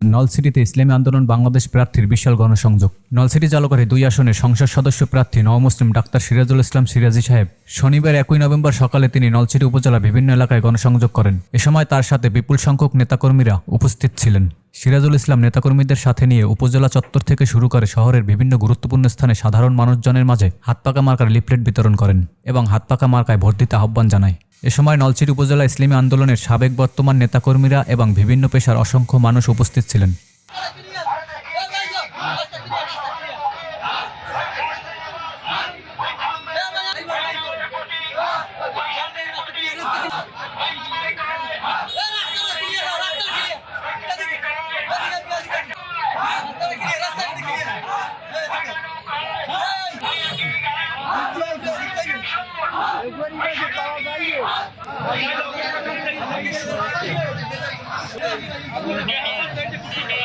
নলসিটিতে ইসলামী আন্দোলন বাংলাদেশ প্রার্থীর বিশাল গণসংযোগ। নলসিটি জলকরে দুই আসনে সংসদ সদস্য প্রার্থী নবমুসলিম ডাক্তার সিরাজুল ইসলাম সিরাজি সাহেব। শনিবার একই নভেম্বর সকালে তিনি নলসিটি উপজেলা বিভিন্ন এলাকায় গণসংযোগ করেন। এ সময় তার সাথে বিপুল সংখ্যক নেতাকর্মীরা উপস্থিত ছিলেন। সিরাজুল ইসলাম নেতাকর্মীদের সাথে নিয়ে উপজেলা চত্বর থেকে শুরু করে শহরের বিভিন্ন গুরুত্বপূর্ণ স্থানে সাধারণ মানুষজনের মাঝে হাতপাকা মার্কার লিফলেট বিতরণ করেন এবং হাতপাকা মার্কায় ভোট দিতে আহ্বান জানায়। এ সময় নলছির উপজেলা ইসলামী আন্দোলনের সাবেক বর্তমান নেতাকর্মীরা এবং বিভিন্ন পেশার অসংখ্য মানুষ উপস্থিত ছিলেন। Thank you.